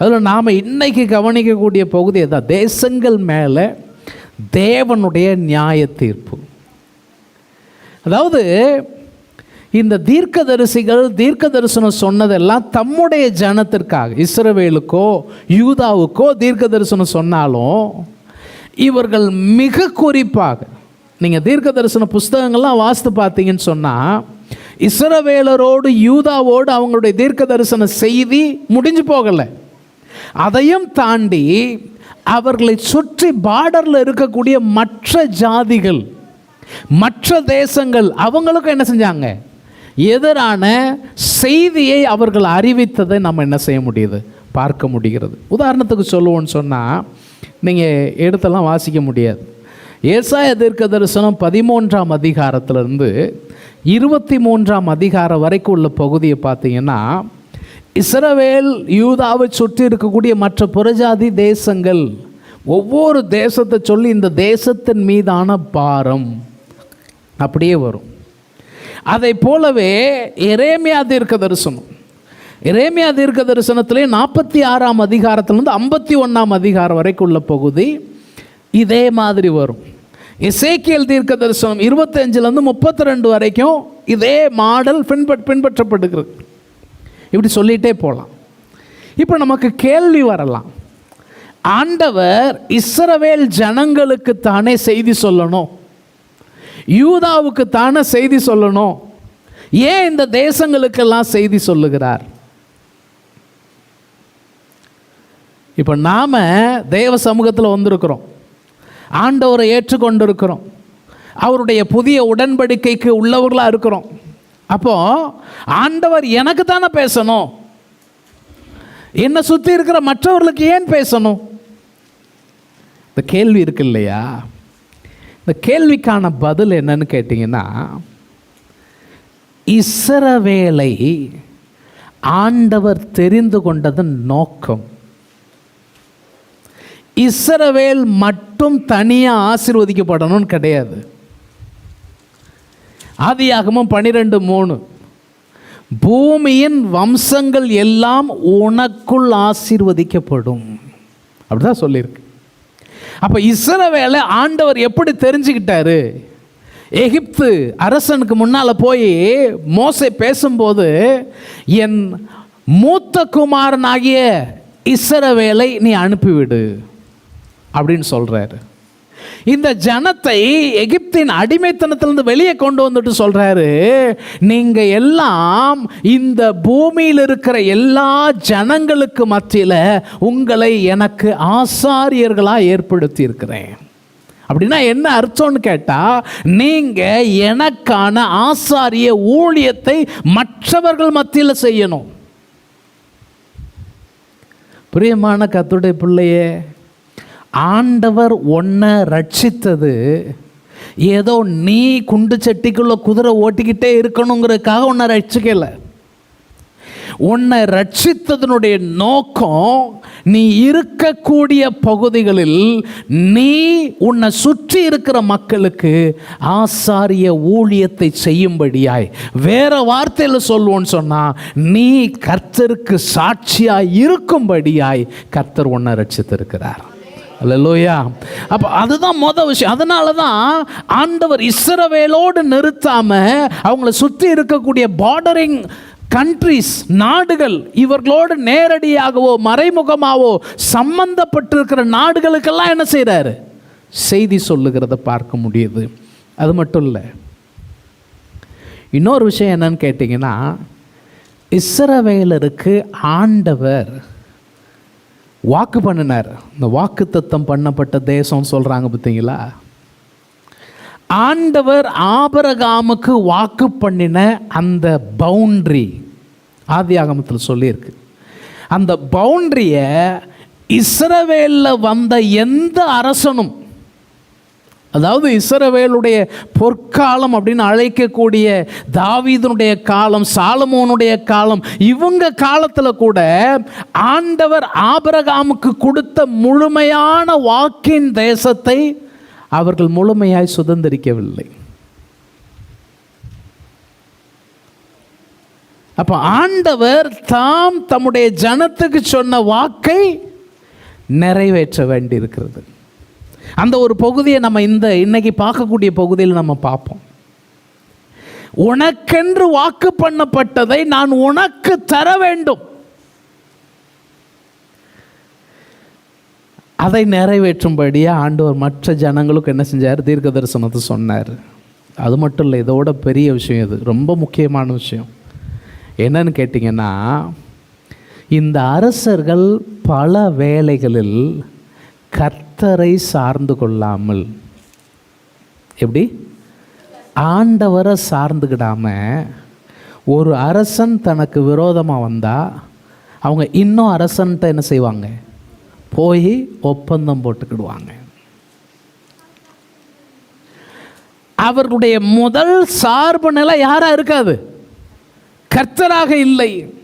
அதில் நாம் இன்றைக்கி கவனிக்கக்கூடிய பகுதி தான் தேசங்கள் மேலே தேவனுடைய நியாய தீர்ப்பு. அதாவது இந்த தீர்க்கதரிசிகள் தீர்க்க தரிசனம் சொன்னதெல்லாம் தம்முடைய ஜனத்திற்காக இஸ்ரவேலுக்கோ யூதாவுக்கோ தீர்க்க தரிசனம் சொன்னாலும் இவர்கள் மிக குறிப்பாக நீங்கள் தீர்க்க தரிசன புஸ்தகங்கள்லாம் வாஸ்து பார்த்தீங்கன்னு சொன்னால் இஸ்ரவேலரோடு யூதாவோடு அவங்களுடைய தீர்க்க தரிசன செய்தி முடிஞ்சு போகலை. அதையும் தாண்டி அவர்களை சுற்றி பார்டரில் இருக்கக்கூடிய மற்ற ஜாதிகள் மற்ற தேசங்கள் அவங்களுக்கும் என்ன செஞ்சாங்க? எதிரான செய்தியை அவர்கள் அறிவித்ததை நம்ம என்ன செய்ய முடியுது? பார்க்க முடிகிறது. உதாரணத்துக்கு சொல்லுவோன்னு சொன்னால் நீங்கள் எடுத்தெல்லாம் வாசிக்க முடியாது. ஏசாய தீர்க்க தரிசனம் பதிமூன்றாம் அதிகாரத்திலிருந்து இருபத்தி மூன்றாம் அதிகாரம் வரைக்கும் உள்ள பகுதியை பார்த்தீங்கன்னா இஸ்ரவேல் யூதாவை சுற்றி இருக்கக்கூடிய மற்ற புறஜாதி தேசங்கள் ஒவ்வொரு தேசத்தை சொல்லி இந்த தேசத்தின் மீதான பாரம் அப்படியே வரும். அதை போலவே எரேமியா தீர்க்க தரிசனம் எரேமியா தீர்க்க தரிசனத்திலே நாற்பத்தி ஆறாம் அதிகாரத்திலிருந்து ஐம்பத்தி ஒன்றாம் அதிகாரம் வரைக்கும் உள்ள பகுதி இதே மாதிரி வரும். இசேக்கியல் தீர்க்க தரிசனம் இருபத்தஞ்சிலேருந்து முப்பத்தி ரெண்டு வரைக்கும் இதே மாடல் பின்பற் பின்பற்றப்படுகிறது. இப்படி சொல்லிகிட்டே போகலாம் இப்போ நமக்கு கேள்வி வரலாம். ஆண்டவர் இஸ்ரவேல் ஜனங்களுக்கு தானே செய்தி சொல்லணும். யூதாவுக்கு தானே செய்தி சொல்லணும். ஏன் இந்த தேசங்களுக்கெல்லாம் செய்தி சொல்லுகிறார்? இப்போ நாம் தேவ சமூகத்தில் வந்திருக்கிறோம். ஆண்டவரை ஏற்றுக்கொண்டிருக்கிறோம். அவருடைய புதிய உடன்படிக்கைக்கு உள்ளவர்களாக இருக்கிறோம். அப்போ ஆண்டவர் எனக்கு தானே பேசணும். என்னை சுற்றி இருக்கிற மற்றவர்களுக்கு ஏன் பேசணும்? இந்த கேள்வி இருக்கு இல்லையா? இந்த கேள்விக்கான பதில் என்னன்னு கேட்டிங்கன்னா இஸ்ரவேலை ஆண்டவர் தெரிந்து கொண்டதன் நோக்கம். இசரவேல் மட்டும் தனியாக ஆசிர்வதிக்கப்படணும்னு கிடையாது. ஆதியாகமும் பன்னிரெண்டு மூணு. பூமியின் வம்சங்கள் எல்லாம் உனக்குள் ஆசீர்வதிக்கப்படும். அப்படிதான் சொல்லியிருக்கு. அப்போ இஸ்ரவேலை ஆண்டவர் எப்படி தெரிஞ்சுக்கிட்டாரு? எகிப்து அரசனுக்கு முன்னால் போய் மோசை பேசும்போது என் மூத்த குமாரனாகிய இசரவேலை நீ அனுப்பிவிடு. அப்படின்னு சொல்கிறாரு இந்த ஜனத்தை எகிப்தின் அடிமைத்தனத்திலிருந்து வெளியே கொண்டு வந்துட்டு சொல்கிறாரு நீங்கள் எல்லாம் இந்த பூமியில் இருக்கிற எல்லா ஜனங்களுக்கு மத்தியில் உங்களை எனக்கு ஆசாரியர்களாக ஏற்படுத்தி இருக்கிறேன் அப்படின்னா என்ன அர்த்தம்னு கேட்டால் நீங்கள் எனக்கான ஆசாரிய ஊழியத்தை மற்றவர்கள் மத்தியில் செய்யணும். பிரியமான கத்துடைய பிள்ளையே? ஆண்டவர் உன்னை ரட்சித்தது. ஏதோ நீ குண்டு சட்டிக்குள்ளே குதிரை ஓட்டிக்கிட்டே இருக்கணுங்கிறதுக்காக உன்னை ரட்சிக்கலை. உன்னை ரட்சித்ததனுடைய நோக்கம் நீ இருக்கக்கூடிய பகுதிகளில் நீ உன்னை சுற்றி இருக்கிற மக்களுக்கு ஆசாரிய ஊழியத்தை செய்யும்படியாய். வேற வார்த்தையில் சொல்லுவோன்னு சொன்னால் நீ கர்த்தருக்கு சாட்சியாய் இருக்கும்படியாய் கர்த்தர் உன்னை ரட்சித்திருக்கிறார். லோயா அப்போ அதுதான் மொதல் விஷயம். அதனால தான் ஆண்டவர் இஸ்ரவேலோடு நிறுத்தாமல் அவங்கள சுற்றி இருக்கக்கூடிய பார்டரிங் கண்ட்ரிஸ் நாடுகள் இவர்களோடு நேரடியாகவோ மறைமுகமாகவோ சம்பந்தப்பட்டிருக்கிற நாடுகளுக்கெல்லாம் என்ன செய்கிறாரு செய்தி சொல்லுகிறத பார்க்க முடியுது. அது மட்டும் இல்லை. இன்னொரு விஷயம் என்னன்னு கேட்டிங்கன்னா இஸ்ரவேலருக்கு ஆண்டவர் வாக்கு பண்ணினார். இந்த வாக்கு தத்தம் பண்ணப்பட்ட தேசம் சொல்கிறாங்க பார்த்தீங்களா? ஆண்டவர் ஆபரகாமுக்கு வாக்கு பண்ணின அந்த பவுண்ட்ரி ஆதி ஆகமத்தில் சொல்லியிருக்கு. அந்த பவுண்ட்ரியை இஸ்ரவேலில் வந்த எந்த அரசனும் அதாவது இஸ்ரவேலுடைய பொற்காலம் அப்படின்னு அழைக்கக்கூடிய தாவீதனுடைய காலம் சாலமோனுடைய காலம் இவங்க காலத்தில் கூட ஆண்டவர் ஆபரகாமுக்கு கொடுத்த முழுமையான வாக்கின் தேசத்தை அவர்கள் முழுமையாய் சுதந்திரிக்கவில்லை. அப்போ ஆண்டவர் தாம் தம்முடைய ஜனத்துக்கு சொன்ன வாக்கை நிறைவேற்ற வேண்டியிருக்கிறது. அந்த ஒரு பகுதியை நம்ம இந்த இன்னைக்கு பார்க்கக்கூடிய பகுதியில் நம்ம பார்ப்போம். உனக்கென்று வாக்கு பண்ணப்பட்டதை நான் உனக்கு தர வேண்டும். அதை நிறைவேற்றும்படியே ஆண்டவர் மற்ற ஜனங்களுக்கு என்ன செஞ்சார்? தீர்க்க தரிசனத்தை சொன்னார். அது மட்டும் இல்லை இதோட பெரிய விஷயம் இது. ரொம்ப முக்கியமான விஷயம். என்னன்னு கேட்டிங்கன்னா இந்த அரசர்கள் பல வேலைகளில் வேளைகளில் கர்த்தரை சார்ந்து கொள்ளாமல். எப்படி? ஆண்டவரை சார்ந்துக்கிடாம ஒரு அரசன் தனக்கு விரோதமாக வந்தால் அவங்க இன்னும் அரசன்ட்ட என்ன செய்வாங்க? போய் ஒப்பந்தம் போட்டுக்கிடுவாங்க. அவர்களுடைய முதல் சார்பு நிலை யாராக இருக்காது? கர்த்தராக இல்லை.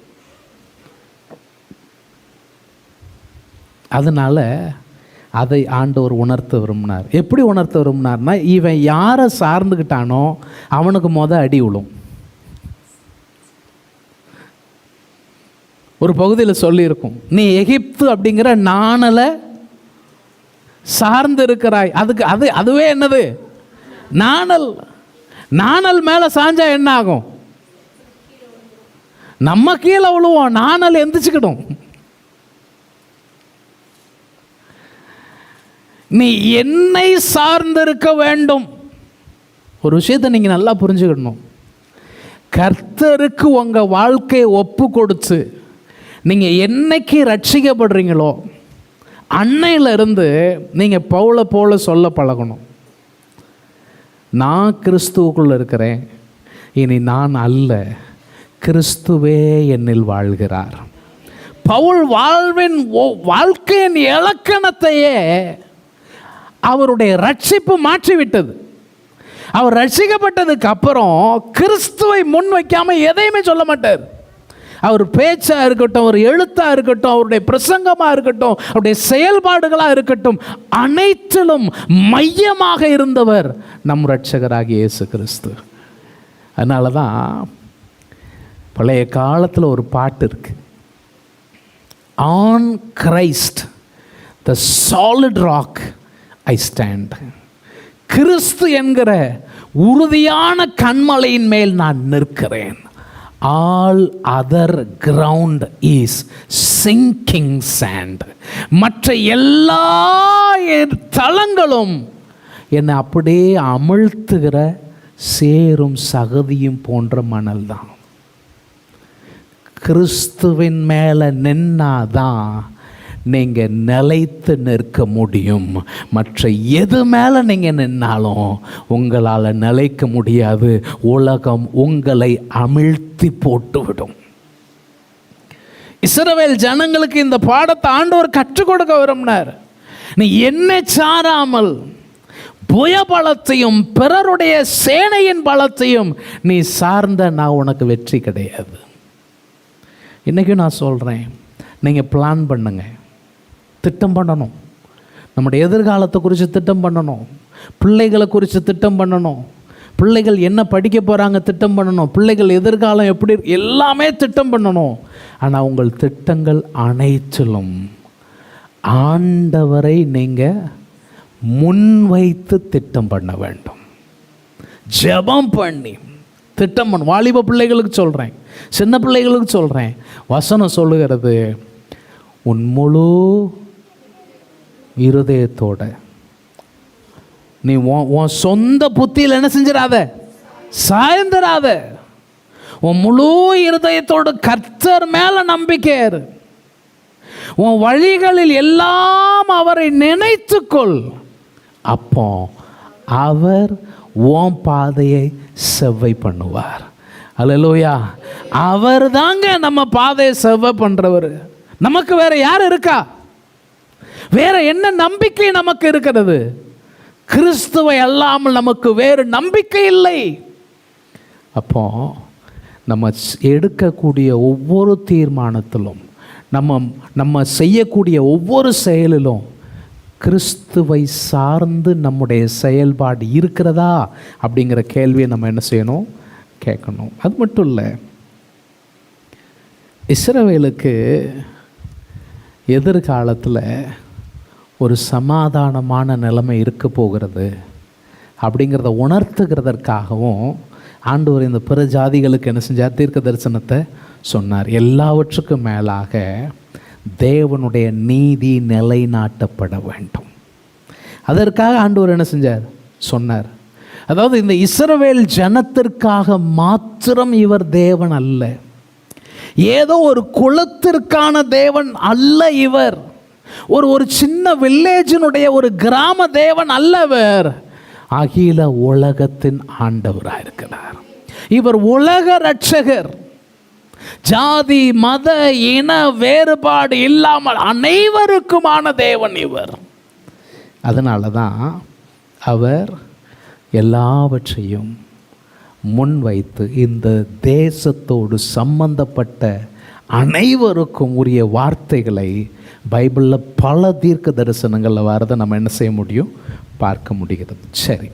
அதனால் அதை ஆண்டவர் உணர்த்த விரும்பினார். எப்படி உணர்த்த விரும்பினார்னா இவன் யாரை சார்ந்துக்கிட்டானோ அவனுக்கு மொத அடி விழும் ஒரு பகுதியில் சொல்லியிருக்கும் நீ எகிப்து அப்படிங்கிற நாணலை சார்ந்து இருக்கிறாய் அதுக்கு அது அதுவே என்னது? நாணல் நாணல் மேலே சாஞ்சா என்ன ஆகும்? நம்ம கீழே விழுவோம் நாணல் எந்திரிச்சுக்கிடும். நீ என்னை சார்ந்திருக்க வேண்டும். ஒரு விஷயத்தை நீங்கள் நல்லா புரிஞ்சுக்கணும். கர்த்தருக்கு உங்கள் வாழ்க்கையை ஒப்பு கொடுத்து நீங்கள் என்னைக்கு ரட்சிக்கப்படுறீங்களோ அன்னையிலிருந்து நீங்கள் பவுல போல சொல்ல பழகணும். நான் கிறிஸ்துவுக்குள்ளே இருக்கிறேன். இனி நான் அல்ல. கிறிஸ்துவே என்னில் வாழ்கிறார். பவுல் வாழ்வின் வாழ்க்கையின் இலக்கணத்தையே அவருடைய ரட்சிப்பு மாற்றிவிட்டது. அவர் ரட்சிக்கப்பட்டதுக்கு அப்புறம் கிறிஸ்துவை முன் வைக்காம எதையுமே சொல்ல மாட்டார். அவர் பேச்சாக இருக்கட்டும் அவர் எழுத்தாக இருக்கட்டும் அவருடைய பிரசங்கமாக இருக்கட்டும் அவருடைய செயல்பாடுகளாக இருக்கட்டும் அனைத்திலும் மையமாக இருந்தவர் நம் ரட்சகராகிய இயேசு கிறிஸ்து. அதனால தான் பழைய காலத்தில் ஒரு பாட்டு இருக்கு. On Christ the solid rock I stand கிறிஸ்து என்கிற உறுதியான கண்மலையின் மேல் நான் நிற்கிறேன். All other ground is sinking sand மற்ற எல்லா தளங்களும் என்னை அப்படியே அமிழ்த்துகிற சேரும் சகதியும் போன்ற மணல் தான் கிறிஸ்துவின் மேலே நின்னாதான் நீங்கள் நிலைத்து நிற்க முடியும். மற்ற எது மேலே நீங்கள் நின்னாலும் உங்களால் நிலைக்க முடியாது. உலகம் உங்களை அமிழ்த்தி போட்டுவிடும். இஸ்ரவேல் ஜனங்களுக்கு இந்த பாடத்தை ஆண்டவர் கற்றுக் கொடுக்க விரும்பினார். நீ என்னை சாராமல் புய பலத்தையும் பிறருடைய சேனையின் பலத்தையும் நீ சார்ந்த நான் உனக்கு வெற்றி கிடையாது. இன்றைக்கும் நான் சொல்கிறேன் நீங்கள் பிளான் பண்ணுங்கள் திட்டம் பண்ணணும். நம்முடைய எதிர்காலத்தை குறித்து திட்டம் பண்ணணும். பிள்ளைகளை குறித்து திட்டம் பண்ணணும். பிள்ளைகள் என்ன படிக்க போகிறாங்க திட்டம் பண்ணணும். பிள்ளைகள் எதிர்காலம் எப்படி எல்லாமே திட்டம் பண்ணணும். ஆனால் உங்கள் திட்டங்கள் அனைத்திலும் ஆண்டவரை நீங்கள் முன்வைத்து திட்டம் பண்ண வேண்டும். ஜெபம் பண்ணி திட்டம் பண்ண வாலிப பிள்ளைகளுக்கு சொல்கிறேன் சின்ன பிள்ளைகளுக்கு சொல்கிறேன் வசனம் சொல்லுகிறது உன் முழு இருதயத்தோட. நீ உன் உன் சொந்த புத்தியில் என்ன செஞ்சிடாத? சாய்ந்துடாத. உன் முழு இருதயத்தோடு கர்த்தர் மேலே நம்பிக்கை இரு. உன் வழிகளில் எல்லாம் அவரை நினைத்துக்கொள். அப்போ அவர் உன் பாதையை செவ்வை பண்ணுவார். அலலோயா அவர் தாங்க நம்ம பாதையை செவ்வை பண்ணுறவர் நமக்கு வேறு யார் இருக்கா? வேற என்ன நம்பிக்கை நமக்கு இருக்கிறது? கிறிஸ்துவை அல்லாமல் நமக்கு வேறு நம்பிக்கை இல்லை. அப்போ நம்ம எடுக்கக்கூடிய ஒவ்வொரு தீர்மானத்திலும் நம்ம நம்ம செய்யக்கூடிய ஒவ்வொரு செயலிலும் கிறிஸ்துவை சார்ந்து நம்முடைய செயல்பாடு இருக்கிறதா? அப்படிங்கிற கேள்வியை நம்ம என்ன செய்யணும்? கேட்கணும். அது மட்டும் இல்லை இஸ்ரவேலுக்கு எதிர்காலத்தில் ஒரு சமாதானமான நிலைமை இருக்க போகிறது அப்படிங்கிறத உணர்த்துகிறதற்காகவும் ஆண்டவர் இந்த பிற ஜாதிகளுக்கு என்ன செஞ்சார்? தீர்க்க தரிசனத்தை சொன்னார். எல்லாவற்றுக்கும் மேலாக தேவனுடைய நீதி நிலைநாட்டப்பட வேண்டும். அதற்காக ஆண்டவர் என்ன செஞ்சார்? சொன்னார். அதாவது இந்த இஸ்ரவேல் ஜனத்திற்காக மாத்திரம் இவர் தேவன் அல்ல. ஏதோ ஒரு குலத்திற்கான தேவன் அல்ல இவர். ஒரு ஒரு சின்ன வில்லேஜினுடைய ஒரு கிராம தேவன் அல்லவர் அகில உலகத்தின் ஆண்டவராக இருக்கிறார் இவர் உலக ரட்சகர் ஜாதி மத இன வேறுபாடு இல்லாமல் அனைவருக்குமான தேவன் இவர். அதனால தான் அவர் எல்லாவற்றையும் முன்வைத்து இந்த தேசத்தோடு சம்பந்தப்பட்ட அனைவருக்கும் உரிய வார்த்தைகளை பைபிளில் பல தீர்க்க தரிசனங்களில் வரதை நம்ம என்ன செய்ய முடியும்? பார்க்க முடிகிறது. சரி.